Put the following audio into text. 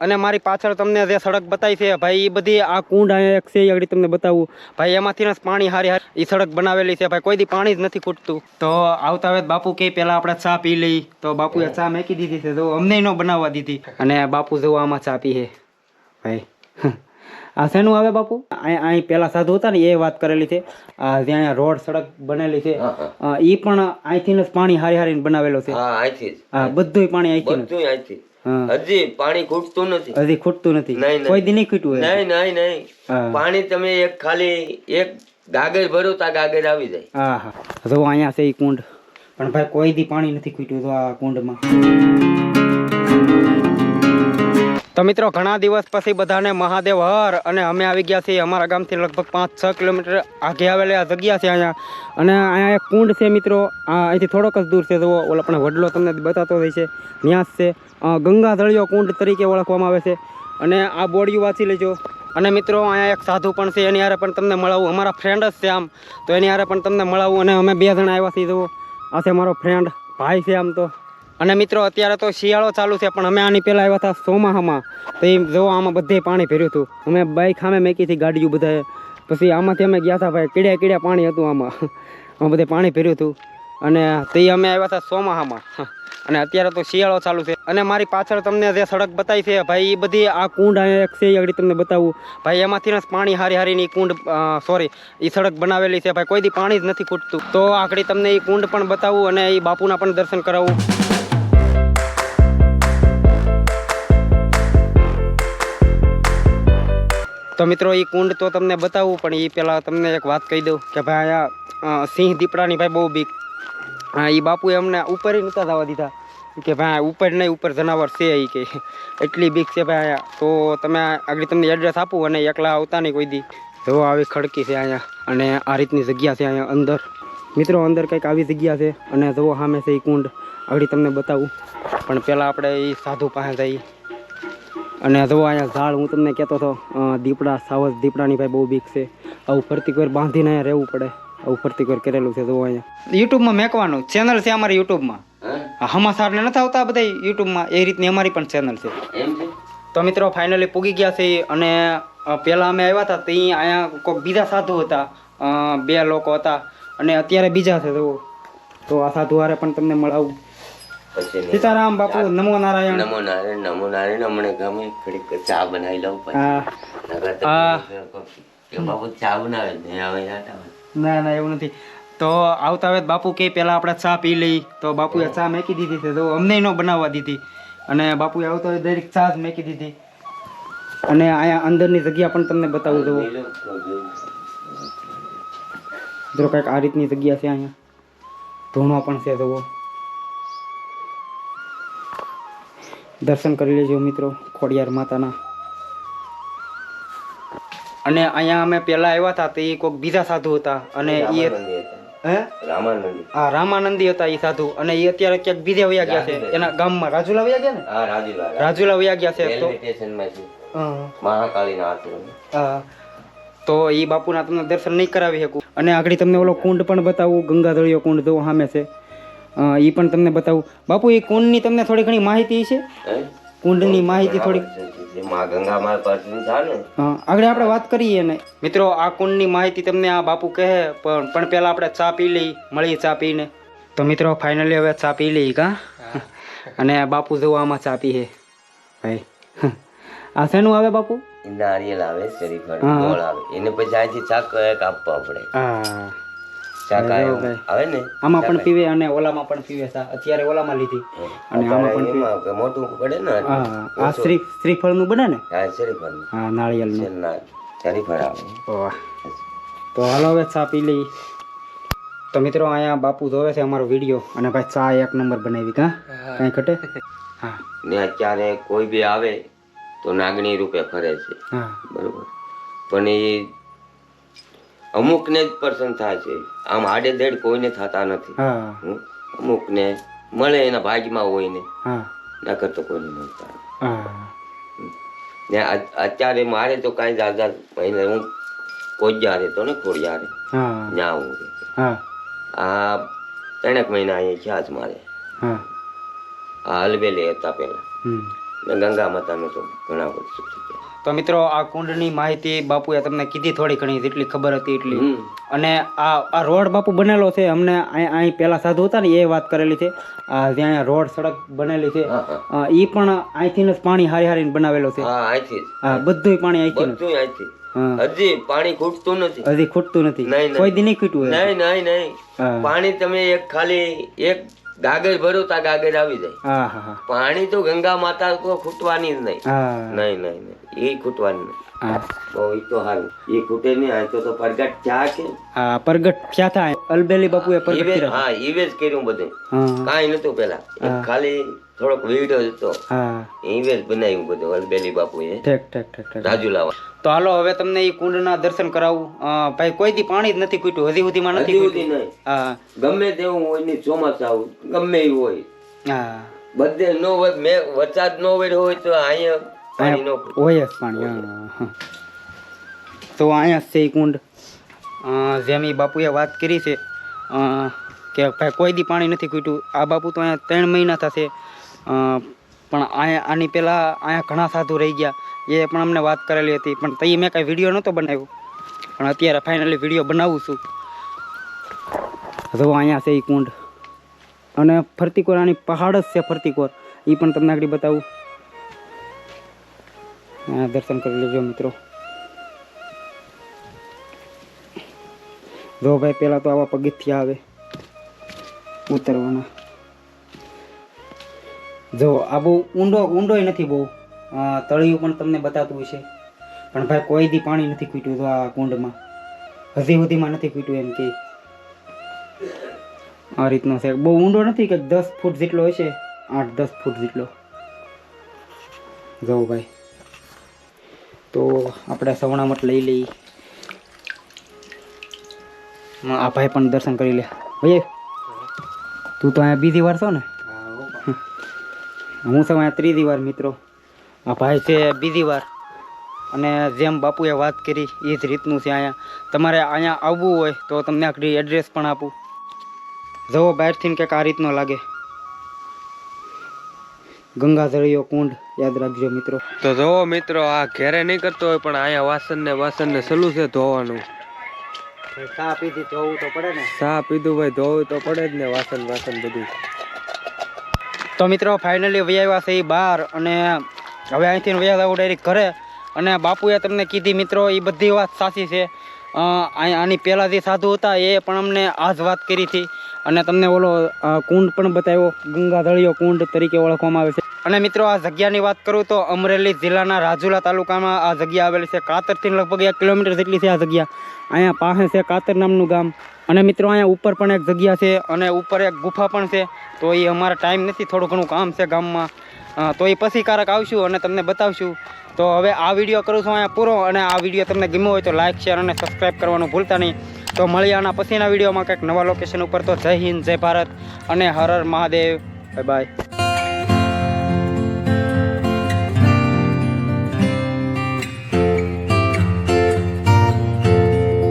અને મારી પાછળ તમને જે સડક બતાવી છે ભાઈ એ બધી આ કુંડ એક છે આગળ તમને બતાવું. ભાઈ એમાંથી ને પાણી હારી હારી એ સડક બનાવેલી છે ભાઈ કોઈ દી પાણી જ નથી ખૂટતું. તો આવતા વેત બાપુ કે પેલા આપણે ચા પી લઈ. તો બાપુએ ચા મેકી દીધી છે તો અમને ન બનાવવા દીધી. અને બાપુ જો આમાં ચા પી છે ભાઈ. આ શેનું આવે બાપુ? અહીં પહેલા સાધુ હતા ને એ વાત કરેલી છે. આ જ્યાં રોડ સડક બનેલી છે એ પણ અહીંથી જ પાણી હારી હારીને બનાવેલો છે. બધું પાણી અહીંથી બધું અહીંથી હા હજી પાણી ખૂટતું નથી. હજી ખૂટતું નથી. કોઈ દી નહીં ખૂટ્યું નહીં નહીં નહીં. પાણી તમે એક ખાલી એક ગાગર ભરો તા ગાગર આવી જાય. હા હા. અહીંયા છે એ કુંડ. પણ ભાઈ કોઈ દી પાણી નથી ખૂટ્યું તો આ કુંડમાં. તો મિત્રો, ઘણા દિવસ પછી બધાને મહાદેવ હર અને અમે આવી ગયા છીએ અમારા ગામથી લગભગ પાંચ છ કિલોમીટર આગે આવેલી આ જગ્યા છે અહીંયા. અને અહીંયા એક કુંડ છે મિત્રો અહીંથી થોડોક જ દૂર છે, જુઓ, ઓલો પણ વડલો તમને બતાતો હોય છે, ન્યાસ છે. ગંગાધળિયો કુંડ તરીકે ઓળખવામાં આવે છે. અને આ બોડીયું વાંચી લેજો. અને મિત્રો, અહીંયા એક સાધુ પણ છે, એની હારે પણ તમને મળાવું. અમારા ફ્રેન્ડ જ છે આમ. તો એની હારે પણ તમને મળાવું અને અમે બે જણા આવ્યા છીએ, જુઓ. આ છે મારો ફ્રેન્ડ ભાઈ છે આમ તો. અને મિત્રો, અત્યારે તો શિયાળો ચાલુ છે, પણ અમે આની પહેલાં આવ્યા હતા સોમાહામાં તો એ જો આમાં બધે પાણી ભર્યું હતું. અમે બાઈક સામે મેકીથી ગાડીઓ બધાએ. પછી આમાંથી અમે ગયા હતા ભાઈ, કીડ્યા કીડ્યા પાણી હતું આમાં. આમાં બધે પાણી ભર્યું હતું. અને તે અમે આવ્યા હતા ચોમાહામાં. અને અત્યારે તો શિયાળો ચાલુ છે. અને મારી પાછળ તમને જે સડક બતાવી છે, ભાઈ એ બધી આ કુંડ એક છે, એ તમને બતાવું. ભાઈ, એમાંથી જ પાણી હારી હારીની કુંડ સોરી એ સડક બનાવેલી છે. ભાઈ, કોઈ દી પાણી જ નથી ખૂટતું. તો આગળ તમને એ કુંડ પણ બતાવું અને એ બાપુના પણ દર્શન કરાવું. તો મિત્રો એ કુંડ તો તમને બતાવું, પણ એ પહેલાં તમને એક વાત કહી દઉં કે ભાઈ અહીંયા સિંહ દીપડાની ભાઈ બહુ બીક હા એ બાપુએ અમને ઉપર નહોતા જવા દીધા. કે ભાઈ આ ઉપર નહીં, ઉપર જનાવર છે એ કે. એટલી બીક છે ભાઈ અહીંયા તો તમે આગળ તમને એડ્રેસ આપું અને એકલા આવતા નહીં કોઈ દી. જો, આવી ખડકી છે અહીંયા. અને આ રીતની જગ્યા છે અહીંયા અંદર. મિત્રો, અંદર કંઈક આવી જગ્યા છે. અને જવો સામે છે એ કુંડ. આગળ તમને બતાવું. પણ પહેલાં આપણે એ સાધુ પાસે જઈએ. અને જો અહીંયા ઝાડ હું તમને કહેતો હતો દીપડા સાવજ દીપડાની ભાઈ બહુ બીક છે. આવું ફરતી કોઈ બાંધીને અહીંયા રહેવું પડે. આવું ફરતી કોઈ કરેલું છે જો અહીંયા. યુટ્યુબમાં મેકવાનું. ચેનલ છે અમારી યુટ્યુબમાં. હા? હમાસાર નથી આવતા બધા યુટ્યુબમાં. એ રીતની અમારી પણ ચેનલ છે. તો મિત્રો ફાઇનલી પૂગી ગયા છે અને પહેલાં અમે આવ્યા હતા ત્યાં અહીંયા કોઈ બીજા સાધુ હતા. બે લોકો હતા. અને અત્યારે બીજા છે તો આ સાધુ હારે પણ તમને મળાવું. પછી સીતારામ બાપુ નમો નારાયણ. નમો નારાયણ નમો નારાયણ હમણે ગમે થોડીક ચા બનાવી લઉં પછી. બાપુ ચા બનાવે ને આવે. ના ના એવું નથી. તો આવતા વેત બાપુ કે પેલા આપણે ચા પી લઈ. તો બાપુએ ચા મેકી દીધી છે. તો અમને ન બનાવવા દીધી. અને બાપુએ આવતા વેત દરેક ચા જ મેકી દીધી. અને અહીંયા અંદરની જગ્યા પણ તમને બતાવું જુઓ જોઈ. જો કંઈક આ રીતની જગ્યા છે અહીંયા. ધૂણો પણ છે જુઓ. દર્શન કરી લેજો મિત્રો ખોડિયાર માતાના. અને અહીંયા અમે પહેલા આવ્યા હતા તો એ કોઈક બીજા સાધુ હતા અને એ. હે? રામાનંદી. આ રામાનંદી હતા એ સાધુ. અને એ અત્યારે ક્યાંક બીજે વયા ગયા છે. એના ગામમાં રાજુલા વયા ગયા ને? હા રાજુલા રાજુલા. વયા ગયા છે તો હા. મહાકાળીના હા. તો એ બાપુના તમને દર્શન નહીં કરાવી શકું. અને આગળ તમને ઓલો કુંડ પણ બતાવું ગંગાધળીયો કુંડ જો સામે છે. એ પણ તમને બતાવું. બાપુ એ કુંડની તમને થોડી ઘણી માહિતી છે? કુંડ કુંડની માહિતી થોડી જે માં ગંગા માં પાસની છે ને? હા આગળ આપણે વાત કરીએ ને મિત્રો આ કુંડની માહિતી તમને આ બાપુ કહે પણ પણ પહેલાં આપણે ચા પી લઈ મળી ચા પીને. તો મિત્રો ફાઇનલી હવે ચા પી લઈ કા? અને બાપુ જો આમાં ચા પી હે. ભાઈ આ શેનું આવે બાપુ? નારિયેલ આવે શરીફ આવે. એને પછી અહીંથી ચા કાપવા પડે. હા. આવે ને? આમાં પણ પીવે અને ઓલામાં પણ પીવે અત્યારે ઓલામાં લીધી. અને આમાં પણ પીવે. મોટું પડે ને આ શ્રી શ્રીફળનું બને ને? હા શરીફળ હા નાળિયેરનું. છેલ્લા આવે. તો હાલો હવે ચા પી લઈ. તો મિત્રો અહીંયા બાપુ જોવે છે અમારો વીડિયો. અને ભાઈ ચા એક નંબર બનાવી કા કાંઈ ઘટે? હા. ને અત્યારે કોઈ બી આવે તો નાગણી રૂપે ફરે છે. હા. બરોબર. પણ એ અમુકને જ પસંદ થાય છે આમ આડેધડ કોઈને થતા નથી. અમુકને મળે એના ભાગમાં હોય ને નકર તો કોઈને મળતા ને અત્યારે મારે તો કાંઈ દાદા મહિને હું કોજ્યા રહેતો ને ખોડિયારે હા. ત્યાં હું. આ ત્રણેક મહિના અહીંયા થયા જ મારે. હા. હલવેલી હતા ને ગંગા માતાનું તો ઘણા વર્ષો તો મિત્રો આ કુંડની માહિતી બાપુએ તમને કીધી થોડી ઘણી જેટલી ખબર હતી એટલી. અને આ આ રોડ બાપુ બનેલો છે અમને અહીં પહેલાં સાધુ હતા ને એ વાત કરેલી છે. જ્યાં રોડ સડક બનેલી છે એ પણ અહીંથી જ પાણી હારી હારીને બનાવેલો છે. બધું પાણી અહીંથી હજી પાણી ખૂટતું નથી. હજી ખૂટતું નથી. કોઈ દી નહીં ખૂટવું નહીં નહીં નહીં. પાણી તમે એક ખાલી એક ગાગર ભરો તા ગાગર આવી જાય. પાણી તો ગંગા માતા ખૂટવાની જ નહીં નહીં નહીં. એ ખૂટવાની નહીં. તો એ એ ખૂટે નહીં આ તો તો પ્રગટ ચા કે? હા પ્રગટ થયા થાય. અલબેલી બાપુએ પ્રગટ કર્યા. હા ઈવે જ કર્યું બધું. કાંઈ નતું પેલા ખાલી થોડોક વીડ હતો. હા. ઈવે જ બનાવ્યું બધું અલબેલી બાપુએ. ઠીક ઠીક ઠીક ઠીક. રાજુ લાવા. તો હાલો હવે તમને એ કુંડના દર્શન કરાવું. ભાઈ કોઈ દી પાણી જ નથી ખૂટ્યું. હજી સુધીમાં નથી નહીં. હા. ગમે તેવું હોય ને ચોમાસા ગમે એવું હોય. હા. બધે નો મેં વરસાદ નો હોય હોય તો અહીંયા જ પાણી તો અહીંયા છે કુંડ. જેમ બાપુએ વાત કરી છે કે ભાઈ કોઈ દી પાણી નથી ખૂટ્યું. આ બાપુ તો અહીંયા ત્રણ મહિના થશે. પણ અહીંયા આની પહેલાં અહીંયા ઘણા સાધુ રહી ગયા. એ પણ અમને વાત કરેલી હતી. પણ તઈ મેં કાંઈ વીડિયો નહોતો બનાવ્યો. પણ અત્યારે ફાઇનલી વીડિયો બનાવું છું. જો અહીંયા છે એ કુંડ. અને ફરતીકોર આની પહાડ જ છે ફરતીકોર. એ પણ તમને આગળ બતાવું. દર્શન કરી લેજો મિત્રો. જો ભાઈ પેલા તો આવા પગથિયા આવે ઉતરવાના. જો, આ બહુ ઊંડો, ઊંડોય નથી બહુ. તળિયું પણ તમને બતાતું હશે. પણ ભાઈ, કોઈ દી પાણી નથી ખૂટ્યું તો આ કુંડમાં. હજી સુધીમાં નથી ખૂટ્યું એમ કે. આ રીતનો છે. બહુ ઊંડો નથી કે દસ ફૂટ જેટલો હશે? આઠ, દસ ફૂટ જેટલો. જો ભાઈ તો આપણે સવણામઠ લઈ લઈ. આ ભાઈ પણ દર્શન કરી લે. ભાઈ, તું તો અહીંયા બીજી વાર છો ને? હું છું અહીંયા ત્રીજી વાર, મિત્રો. આ ભાઈ છે બીજી વાર. અને જેમ બાપુએ વાત કરી એ જ રીતનું છે અહીંયા. તમારે અહીંયા આવવું હોય તો તમને આખરી એડ્રેસ પણ આપું. જવો બહારથી કંઈક આ રીતનો લાગે. ગંગાધળીયો કુંડ યાદ રાખજો મિત્રો. તો જોવો મિત્રો આ ઘેરે નહીં કરતો હોય પણ અહીંયા વાસણ ને વાસણ ને સલું છે ધોવાનું. સા પીધી ધોવું તો પડે ને? સા પીધું ભાઈ ધોવું તો પડે જ ને વાસણ વાસણ બધું. તો મિત્રો ફાઇનલી વૈયા છે એ બહાર અને હવે અહીંથી વૈયા આવું ડાયરેક્ટ ઘરે. અને બાપુએ તમને કીધી મિત્રો એ બધી વાત સાચી છે. આની પહેલાં જે સાધુ હતા એ પણ અમને આ જ વાત કરી હતી. અને તમને ઓલો કુંડ પણ બતાવ્યો ગંગાધળીયો કુંડ તરીકે ઓળખવામાં આવે છે. અને મિત્રો, આ જગ્યાની વાત કરું તો અમરેલી જિલ્લાના રાજુલા તાલુકામાં આ જગ્યા આવેલી છે. કાતરથી લગભગ એક કિલોમીટર જેટલી છે આ જગ્યા. અહીંયા પાસે છે કાતર નામનું ગામ. અને મિત્રો, અહીંયા ઉપર પણ એક જગ્યા છે અને ઉપર એક ગુફા પણ છે. તો એ અમારા ટાઈમ નથી, થોડું ઘણું કામ છે ગામમાં. તો એ પછી કારક આવશું અને તમને બતાવશું. તો હવે આ વીડિયો કરું છું અહીંયા પૂરો અને આ વીડિયો તમને ગમ્યો હોય તો લાઇક શેર અને સબસ્ક્રાઈબ કરવાનું ભૂલતા નહીં. તો મળીએ આના પછીના વિડીયોમાં કંઈક નવા લોકેશન ઉપર. તો જય હિન્દ, જય ભારત અને હર હર મહાદેવ. Bye bye